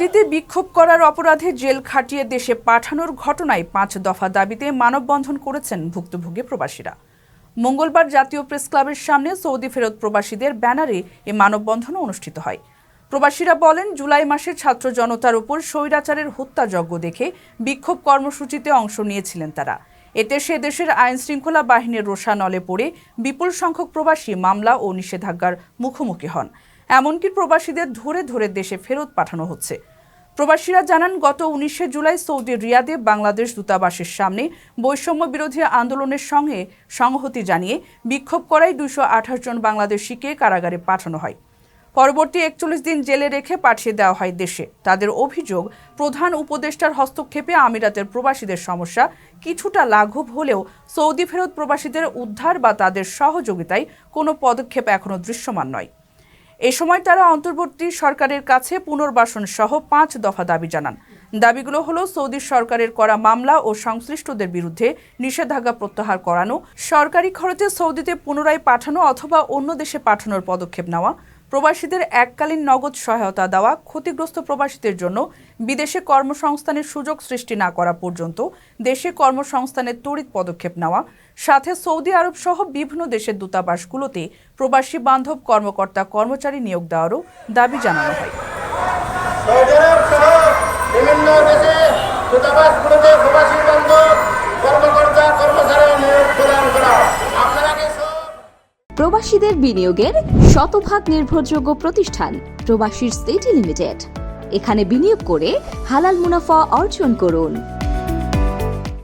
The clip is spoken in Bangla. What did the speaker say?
বিক্ষোভ করার অপরাধে জেল খাটিয়ে দেশে পাঠানোর ঘটনায় পাঁচ দফা দাবিতে মানববন্ধন করেছেন ভুক্তভোগী প্রবাসীরা। মঙ্গলবার জাতীয় প্রেস ক্লাবের সামনে সৌদি ফেরত প্রবাসীদের ব্যানারে এ মানববন্ধন অনুষ্ঠিত হয়। প্রবাসীরা বলেন, জুলাই মাসে ছাত্র জনতার উপর স্বৈরাচারের হত্যাযজ্ঞ দেখে বিক্ষোভ কর্মসূচিতে অংশ নিয়েছিলেন তারা। এতে সে দেশের আইন শৃঙ্খলা বাহিনীর রোষানলে পড়ে বিপুল সংখ্যক প্রবাসী মামলা ও নিষেধাজ্ঞার মুখোমুখি হন। এমনকি প্রবাসীদের ধরে ধরে দেশে ফেরত পাঠানো হচ্ছে। প্রবাসীরা জানান, গত উনিশে জুলাই সৌদি রিয়াদে বাংলাদেশ দূতাবাসের সামনে বৈষম্য বিরোধী আন্দোলনের সঙ্গে সংহতি জানিয়ে বিক্ষোভ করায় দুশো আঠাশ জন বাংলাদেশিকে কারাগারে পাঠানো হয়। পরবর্তী একচল্লিশ দিন জেলে রেখে পাঠিয়ে দেওয়া হয় দেশে। তাদের অভিযোগ, প্রধান উপদেষ্টার হস্তক্ষেপে আমিরাতের প্রবাসীদের সমস্যা কিছুটা লাঘব হলেও সৌদি ফেরত প্রবাসীদের উদ্ধার বা তাদের সহযোগিতায় কোনো পদক্ষেপ এখনও দৃশ্যমান নয়। এ সময় তারা অন্তর্বর্তী সরকারের কাছে পুনর্বাসন সহ পাঁচ দফা দাবি জানান। দাবিগুলো হলো, সৌদি সরকারের করা মামলা ও সংশ্লিষ্টদের বিরুদ্ধে নিষেধাজ্ঞা প্রত্যাহার করানো, সরকারি খরচে সৌদিতে পুনরায় পাঠানো অথবা অন্য দেশে পাঠানোর পদক্ষেপ নেওয়া, প্রবাসীদের এককালীন নগদ সহায়তা দেওয়া, ক্ষতিগ্রস্ত প্রবাসীদের জন্য বিদেশে কর্মসংস্থানের সুযোগ সৃষ্টি না করা পর্যন্ত দেশে কর্মসংস্থানের তড়িৎ পদক্ষেপ নেওয়া, সাথে সৌদি আরব সহ বিভিন্ন দেশের দূতাবাসগুলোতে প্রবাসী বান্ধব কর্মকর্তা কর্মচারী নিয়োগ দেওয়ারও দাবি জানানো হয়। বিভিন্ন দেশে দূতাবাসগুলোতে প্রবাসী বান্ধব কর্মকর্তা কর্মচারী নিয়োগ প্রদান করা। প্রবাসীদের বিনিয়োগের শতভাগ নির্ভরযোগ্য প্রতিষ্ঠান প্রবাসীর সিটি লিমিটেড। এখানে বিনিয়োগ করে হালাল মুনাফা অর্জন করুন।